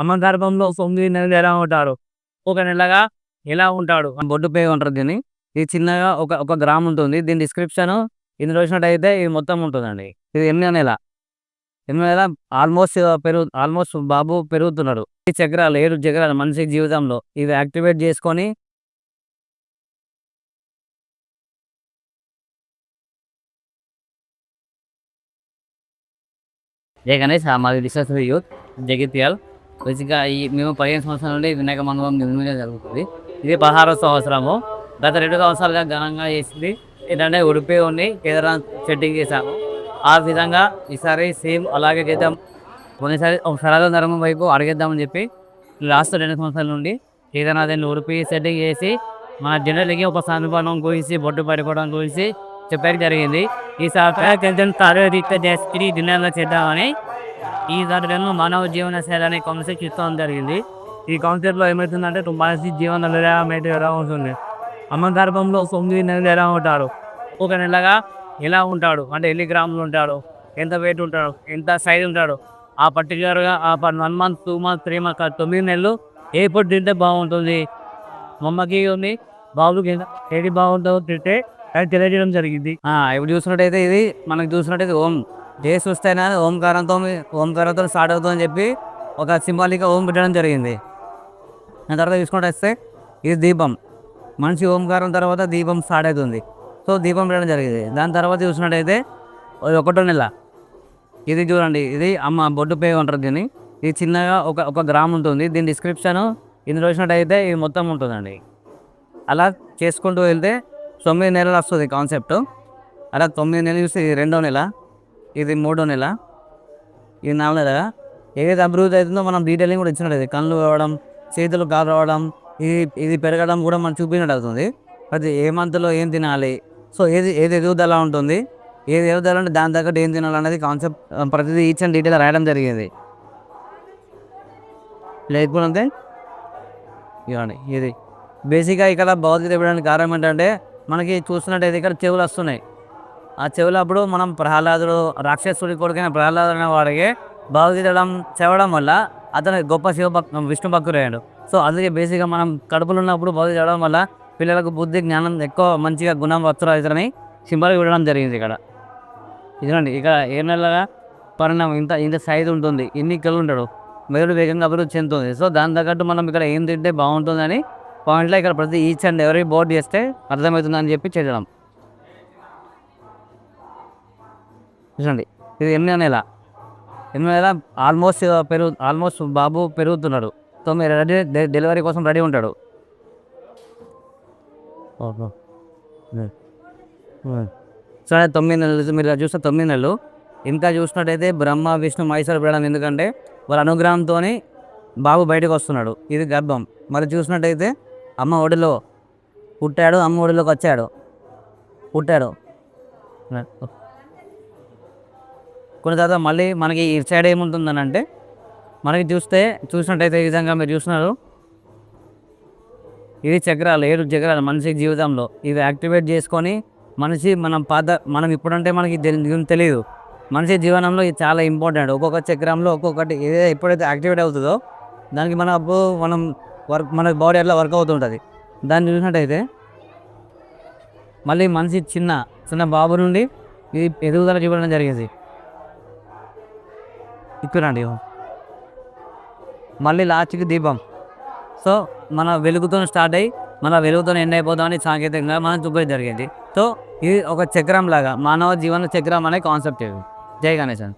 అమ్మ గర్భంలో తొమ్మిది నెలలు ఎలా ఉంటారు? ఒక నెలగా ఎలా ఉంటాడు? బొడ్డు పేగ ఉంటారు దీన్ని. ఇది చిన్నగా ఒక ఒక గ్రామ్ ఉంటుంది. దీని డిస్క్రిప్షన్ ఇందులో చూసినట్టయితే ఇది మొత్తం ఉంటుందండి. ఇది ఎనిమిది నెల. ఎనిమిది నెల ఆల్మోస్ట్ పెరుగు ఆల్మోస్ట్ బాబు పెరుగుతున్నాడు. ఈ చక్రాలు ఏడు చక్రాలు మనిషి జీవితంలో ఇవి యాక్టివేట్ చేసుకొని జై గణేష్ మాది డిస్కస్ యూత్ జగిత్యాల్. బేసిక్గా ఈ మేము పదిహేను సంవత్సరాల నుండి వినాయక మండపం నిర్మించడం జరుగుతుంది. ఇది పదహారవ సంవత్సరము. గత రెండు సంవత్సరాలుగా ఘనంగా చేసింది ఏంటంటే ఉడిపి ఉండి కేదార్నాథ్ సెట్టింగ్ చేశాము. ఆ విధంగా ఈసారి సేమ్ అలాగే చేద్దాం. కొన్నిసారి ఒక సరళ ధర్మం వైపు అడిగేద్దామని చెప్పి లాస్ట్ రెండు సంవత్సరాల నుండి కేదార్నాథ్ని ఉడిపి సెట్టింగ్ చేసి మన జనరల్కి ఒక సానుభావం గురించి బొట్టు పడిపోవడం గురించి చెప్పడం జరిగింది. ఈసారి కొంచెం రీత్యా చేసి చేద్దామని ఈ దాంట్లో మానవ జీవన శైలి అనే కాన్సెప్ట్ ఇస్తాం జరిగింది. ఈ కాన్సెప్ట్లో ఏమవుతుందంటే మనిషి జీవన అయితే ఎలా ఉంటుంది? అమ్మ గర్భంలో తొమ్మిది నెలలు ఎలా ఉంటారు? ఒక నెలగా ఎలా ఉంటాడు? అంటే ఎన్ని గ్రాములు ఉంటాడు? ఎంత వెయిట్ ఉంటాడు? ఎంత సైజ్ ఉంటాడు? ఆ పర్టికులర్గా ఆ one month two month three month తొమ్మిది నెలలు ఏ ఫుడ్ తింటే బాగుంటుంది? మమ్మకి ఉంది బాబుకి ఏది బాగుంటుందో తింటే అది తెలియజేయడం జరిగింది. ఇప్పుడు చూసినట్టయితే ఇది మనకు చూసినట్టయితే ఓం. ఏ చూస్తేనే ఓంకారంతో ఓంకారంతో స్టార్ట్ అవుతుందని చెప్పి ఒక సింబాలిక్గా ఓం పెట్టడం జరిగింది. దాని తర్వాత చూసుకుంటే వస్తే ఇది దీపం. మనిషి ఓంకారం తర్వాత దీపం స్టార్ట్ అవుతుంది. సో దీపం పెట్టడం జరిగింది. దాని తర్వాత చూసినట్టయితే ఒకటో నెల. ఇది చూడండి ఇది అమ్మ బొడ్డు పేగు అంటారు దీన్ని. ఇది చిన్నగా ఒక ఒక గ్రామ్ ఉంటుంది. దీని డిస్క్రిప్షన్ ఇందులో చూసినట్టయితే ఇది మొత్తం ఉంటుందండి. అలా చేసుకుంటూ వెళ్తే తొమ్మిది నెలలు వస్తుంది కాన్సెప్ట్ అలా తొమ్మిది నెలలు చూస్తే ఇది రెండో నెల. ఇది మూడో నెల. ఇది నాలుగు నెల. ఏదైతే అభివృద్ధి అవుతుందో మనం డీటెయిలింగ్ కూడా ఇచ్చినట్టు కళ్ళు రావడం చేతులు కాలు రావడం ఇది ఇది పెరగడం కూడా మనం చూపించినట్టు అవుతుంది. అది ఏ మంత్లో ఏం తినాలి? సో ఏది ఏది ఎదుగుదల ఉంటుంది? ఏది ఎదుగుదల అంటే దాని తగ్గట్టు ఏం తినాలనేది కాన్సెప్ట్ ప్రతిదీ ఈచ్ అండ్ డీటెయిల్ రాయడం జరిగింది. లేకపోతే ఇవ్వండి ఇది. బేసిక్గా ఇక్కడ భౌతిక ఇవ్వడానికి కారణం ఏంటంటే మనకి చూస్తున్నట్టయితే ఇక్కడ చెవులు వస్తున్నాయి. ఆ చెవులు అప్పుడు మనం ప్రహ్లాదుడు రాక్షసుడి కొడుకైన ప్రహ్లాదుడు వాడికి భావగీతడం చదవడం వల్ల అతను గొప్ప శివ భక్ విష్ణు భక్తుడయ్యాడు. సో అందుకే బేసిక్గా మనం కడుపులు ఉన్నప్పుడు భగవద్గీత చదవడం వల్ల పిల్లలకు బుద్ధి జ్ఞానం ఎక్కువ మంచిగా గుణం వస్తువులు అవుతారని సింబల్ ఇవ్వడం జరిగింది ఇక్కడ. ఇదండి ఇక ఏ నెలగా పరిణామం ఇంత ఇంత సైజు ఉంటుంది ఎన్ని కిలో ఉంటాడు మెదడు వేగంగా అభివృద్ధి చెందుతుంది. సో దాని తగ్గట్టు మనం ఇక్కడ ఏం తింటే బాగుంటుందని పాయింట్లో ఇక్కడ ప్రతి ఈచ్ అండ్ ఎవరీ బోర్డ్ చేస్తే అర్థమవుతుందని చెప్పి చేయడం చూడండి. ఇది ఎనిమిది నెల. ఎనిమిది నెల ఆల్మోస్ట్ పెరుగు ఆల్మోస్ట్ బాబు పెరుగుతున్నాడు. సో మీరు రెడీ డెలివరీ కోసం రెడీ ఉంటాడు. సరే తొమ్మిది నెలలు మీరు చూస్తే తొమ్మిది నెలలు. ఇంకా చూసినట్టయితే బ్రహ్మ విష్ణు మహేశ్వర బిడడం ఎందుకంటే వాళ్ళ అనుగ్రహంతో బాబు బయటకు వస్తున్నాడు. ఇది గర్భం. మరి చూసినట్టయితే అమ్మ ఒడిలో పుట్టాడు అమ్మ ఒడిలోకి వచ్చాడు. పుట్టాడు. కొన్ని తర్వాత మళ్ళీ మనకి ఇటు సైడ్ ఏముంటుందని అంటే మనకి చూస్తే చూసినట్టయితే ఈ విధంగా మీరు చూస్తున్నారు. ఇది చక్రాలు ఏడు చక్రాలు మనిషి జీవితంలో. ఇవి యాక్టివేట్ చేసుకొని మనిషి మనం పాత మనం ఇప్పుడంటే మనకి తెలియదు మనిషి జీవనంలో ఇది చాలా ఇంపార్టెంట్. ఒక్కొక్క చక్రంలో ఒక్కొక్కటి ఏదైతే ఎప్పుడైతే యాక్టివేట్ అవుతుందో దానికి మన అప్పుడు మనం వర్క్ మన బాడీ అట్లా వర్క్ అవుతుంటుంది. దాన్ని చూసినట్టయితే మళ్ళీ మనిషి చిన్న చిన్న బాబు నుండి ఇది ఎదుగుదల చూపడం జరిగింది. ఇక్కడండి మళ్ళీ లాస్ట్కి దీపం. సో మన వెలుగుతో స్టార్ట్ అయ్యి మన వెలుగుతో ఎండ్ అయిపోతామని సాంకేతికంగా మనం చూపేది జరిగింది. సో ఇది ఒక చక్రం లాగా మానవ జీవన చక్రం అనే కాన్సెప్ట్ ఇది. జై గణేశన్.